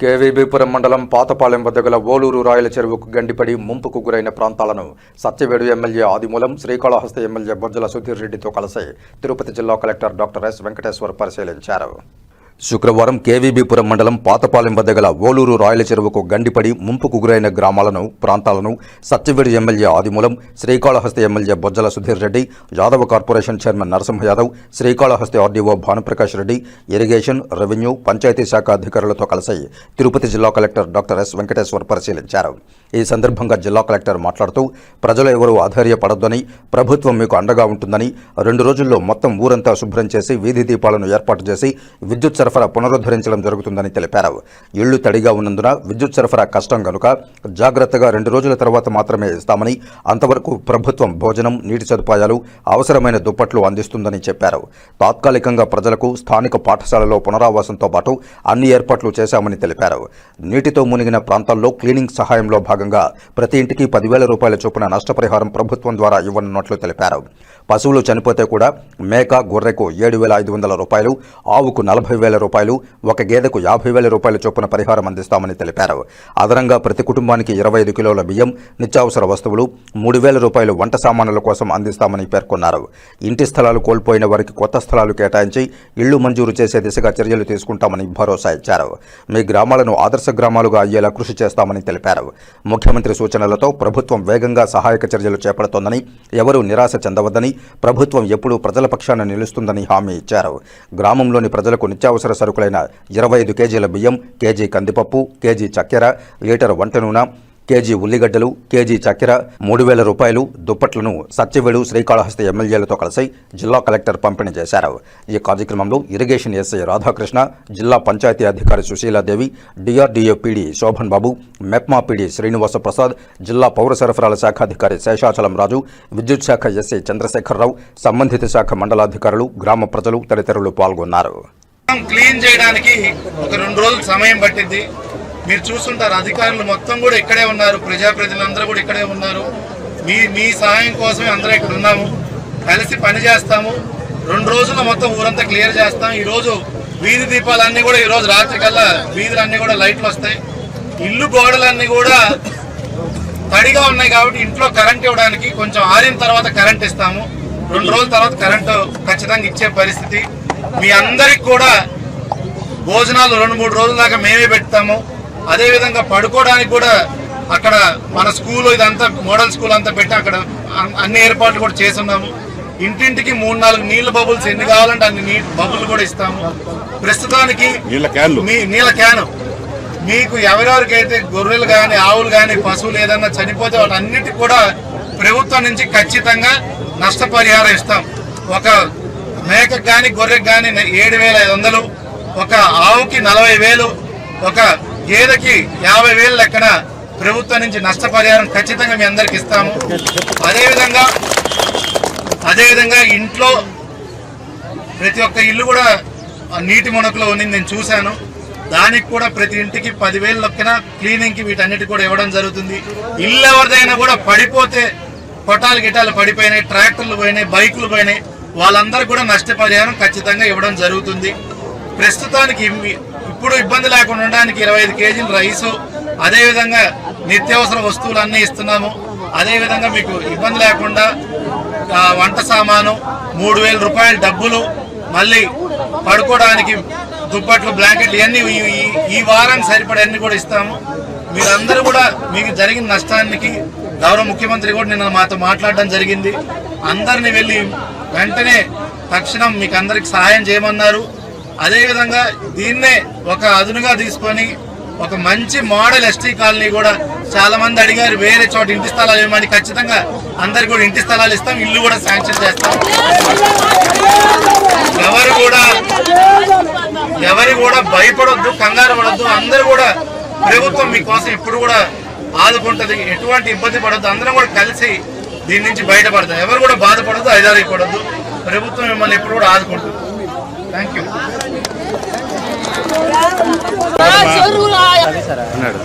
కేవీబీపురం మండలం పాతపాలెం వద్ద గల ఓలూరు రాయల చెరువుకు గండిపడి ముంపుకు గురైన ప్రాంతాలను సత్యవేడు ఎమ్మెల్యే ఆదిమూలం శ్రీకాళహస్తి ఎమ్మెల్యే బొజ్జల సుధీర్ రెడ్డితో కలిసి తిరుపతి జిల్లా కలెక్టర్ డాక్టర్ ఎస్ వెంకటేశ్వర్ పరిశీలించారు. శుక్రవారం కేవీబీపురం మండలం పాతపాలెం వద్ద గల ఓలూరు రాయల చెరువుకు గండిపడి ముంపుకు గురైన గ్రామాలను ప్రాంతాలను Satyavedu MLA Adimulam Srikalahasti MLA Bojjala Sudheer Reddy Yadava corporation chairman Narasimha Yadav Srikalahasti RDO Bhanuprakash Reddy irrigation revenue panchayat శాఖ అధికారులతో కలిసి తిరుపతి జిల్లా కలెక్టర్ డాక్టర్ ఎస్ వెంకటేశ్వర్ పరిశీలించారు. ఈ సందర్భంగా జిల్లా కలెక్టర్ మాట్లాడుతూ ప్రజలు ఎవరూ ఆధైర్యపడొద్దని ప్రభుత్వం మీకు అండగా ఉంటుందని రెండు రోజుల్లో మొత్తం ఊరంతా శుభ్రం చేసి వీధి దీపాలను ఏర్పాటు చేసి విద్యుత్ సరఫరా పునరుద్ధరించడం జరుగుతుందని తెలిపారు. ఇళ్ళు తడిగా ఉన్నందున విద్యుత్ సరఫరా కష్టం కనుక జాగ్రత్తగా రెండు రోజుల తర్వాత మాత్రమే ఇస్తామని అంతవరకు ప్రభుత్వం భోజనం నీటి సదుపాయాలు అవసరమైన దుప్పట్లు అందిస్తుందని చెప్పారు. తాత్కాలికంగా ప్రజలకు స్థానిక పాఠశాలలో పునరావాసంతో పాటు అన్ని ఏర్పాట్లు చేశామని తెలిపారు. నీటితో మునిగిన ప్రాంతాల్లో క్లీనింగ్ సహాయంలో భాగంగా ప్రతి ఇంటికి పదివేల రూపాయల చొప్పున నష్టపరిహారం ప్రభుత్వం ద్వారా ఇవ్వనున్నట్లు తెలిపారు. పశువులు చనిపోతే కూడా మేక గొర్రెకు ఏడు వేల ఐదు వందల రూపాయలు ఆవుకు నలభై వేల రూపాయలు ఒక గేదెకు యాభై వేల రూపాయల చొప్పున పరిహారం అందిస్తామని తెలిపారు. అదనంగా ప్రతి కుటుంబానికి ఇరవై ఐదు కిలోల బియ్యం నిత్యావసర వస్తువులు మూడు వేల రూపాయలు వంట సామానుల కోసం అందిస్తామని పేర్కొన్నారు. ఇంటి స్థలాలు కోల్పోయిన వారికి కొత్త స్థలాలు కేటాయించి ఇళ్ళు మంజూరు చేసే దిశగా చర్యలు తీసుకుంటామని భరోసా ఇచ్చారు. మీ గ్రామాలను ఆదర్శ గ్రామాలుగా అయ్యేలా కృషి చేస్తామని తెలిపారు. ముఖ్యమంత్రి సూచనలతో ప్రభుత్వం వేగంగా సహాయక చర్యలు చేపడుతోందని ఎవరూ నిరాశ చెందవద్దని ప్రభుత్వం ఎప్పుడూ ప్రజల పక్షాన నిలుస్తుందని హామీ ఇచ్చారు. గ్రామంలోని ప్రజలకు నిత్యావసర సరుకులైన ఇరవై ఐదు కేజీల బియ్యం కేజీ కందిపప్పు కేజీ చక్కెర లీటర్ వంట నూనె కేజీ ఉల్లిగడ్డలు కేజీ చక్కెర మూడు వేల రూపాయలు దుప్పట్లను సత్యవేడు శ్రీకాళహస్తి ఎమ్మెల్యేలతో కలిసి జిల్లా కలెక్టర్ పంపిణీ చేశారు. ఈ కార్యక్రమంలో ఇరిగేషన్ ఎస్ఐ రాధాకృష్ణ జిల్లా పంచాయతీ అధికారి Sushiladevi DRDA PD Shobhan Babu MEPMA PD Srinivasa Prasad జిల్లా పౌర సరఫరాల శాఖ అధికారి శేషాచలం రాజు విద్యుత్ శాఖ ఎస్ఐ చంద్రశేఖరరావు సంబంధిత శాఖ మండలాధికారులు గ్రామ ప్రజలు తదితరులు పాల్గొన్నారు. క్లీన్ చేయడానికి ఒక రెండు రోజులు సమయం పట్టింది. మీరు చూస్తుంటారు అధికారులు మొత్తం కూడా ఇక్కడే ఉన్నారు ప్రజాప్రతినిధులందరూ కూడా ఇక్కడే ఉన్నారు. మీ మీ సహాయం కోసమే అందరూ ఇక్కడ ఉన్నాము. కలిసి పని చేస్తాము. రెండు రోజులు మొత్తం ఊరంతా క్లియర్ చేస్తాం. ఈరోజు వీధి దీపాలన్నీ కూడా ఈరోజు రాత్రి కల్లా వీధులన్నీ కూడా లైట్లు వస్తాయి. ఇల్లు గోడలన్నీ కూడా తడిగా ఉన్నాయి కాబట్టి ఇంట్లో కరెంట్ ఇవ్వడానికి కొంచెం ఆరిన తర్వాత కరెంట్ ఇస్తాము. రెండు రోజుల తర్వాత కరెంటు ఖచ్చితంగా ఇచ్చే పరిస్థితి. మీ అందరికి కూడా భోజనాలు రెండు మూడు రోజుల దాకా మేమే పెడతాము. అదే విధంగా పడుకోవడానికి కూడా అక్కడ మన స్కూల్ ఇదంతా మోడల్ స్కూల్ అంతా పెట్టి అక్కడ అన్- అన్ని ఏర్పాట్లు కూడా చేసున్నాము ఇంటింటికి మూడు నాలుగు నీళ్ళ బబుల్స్ ఎన్ని కావాలంటే అన్ని నీ బబుల్ కూడా ఇస్తాము. ప్రస్తుతానికి మీ నీళ్ళ క్యాను. మీకు ఎవరెవరికైతే గొర్రెలు కానీ ఆవులు కానీ పశువులు ఏదన్నా చనిపోతే వాటన్నిటికి కూడా ప్రభుత్వం నుంచి ఖచ్చితంగా నష్టపరిహారం ఇస్తాం. ఒక మేకకు కానీ గొర్రెకు కానీ ఏడు వేల ఐదు వందలు ఒక ఆవుకి నలభై వేలు ఒక గేదెకి యాభై వేలు లెక్కన ప్రభుత్వం నుంచి నష్టపరిహారం ఖచ్చితంగా మీ అందరికి ఇస్తాము. అదేవిధంగా అదేవిధంగా ఇంట్లో ప్రతి ఒక్క ఇల్లు కూడా నీటి మునకలో ఉంది నేను చూశాను. దానికి కూడా ప్రతి ఇంటికి పదివేలు లెక్కన క్లీనింగ్కి వీటన్నిటి కూడా ఇవ్వడం జరుగుతుంది. ఇల్లు ఎవరిదైనా కూడా పడిపోతే పొటాలు గిటాలు పడిపోయినాయి ట్రాక్టర్లు పోయినాయి బైకులు పోయినాయి. వాళ్ళందరూ కూడా నష్టపరిహారం ఖచ్చితంగా ఇవ్వడం జరుగుతుంది. ప్రస్తుతానికి ఇప్పుడు ఇబ్బంది లేకుండా ఉండడానికి ఇరవై ఐదు కేజీలు రైసు అదేవిధంగా నిత్యావసర వస్తువులు అన్నీ ఇస్తున్నాము. అదేవిధంగా మీకు ఇబ్బంది లేకుండా వంట సామాను మూడు వేల రూపాయల డబ్బులు మళ్ళీ పడుకోవడానికి దుప్పట్లు బ్లాంకెట్లు ఇవన్నీ ఈ- ఈ- ఈ వారానికి సరిపడే అన్ని కూడా ఇస్తాము. మీరందరూ కూడా మీకు జరిగిన నష్టానికి గౌరవ ముఖ్యమంత్రి కూడా నిన్న మాతో మాట్లాడడం జరిగింది. అందరిని వెళ్ళి వెంటనే తక్షణం మీకు అందరికి సహాయం చేయమన్నారు. అదేవిధంగా దీన్నే ఒక అదునుగా తీసుకొని ఒక మంచి మోడల్ ఎస్టీ కాలనీ కూడా చాలా మంది అడిగారు. వేరే చోట ఇంటి స్థలాలు ఇవ్వమని ఖచ్చితంగా అందరికి కూడా ఇంటి స్థలాలు ఇస్తాం. ఇల్లు కూడా శాంక్షన్ చేస్తాం. ఎవరు కూడా ఎవరు కూడా భయపడొద్దు కంగారు పడొద్దు. అందరూ కూడా ప్రభుత్వం మీకోసం ఎప్పుడు కూడా ఆదుకుంటది. ఎటువంటి ఇబ్బంది పడొద్దు. అందరం కూడా కలిసి దీని నుంచి బయటపడతాం. ఎవరు కూడా బాధపడద్దు ఐదారైపోవద్దు ప్రభుత్వం మిమ్మల్ని ఎప్పుడు కూడా ఆదుకుంటుంది థ్యాంక్ యూ అన్నాడు.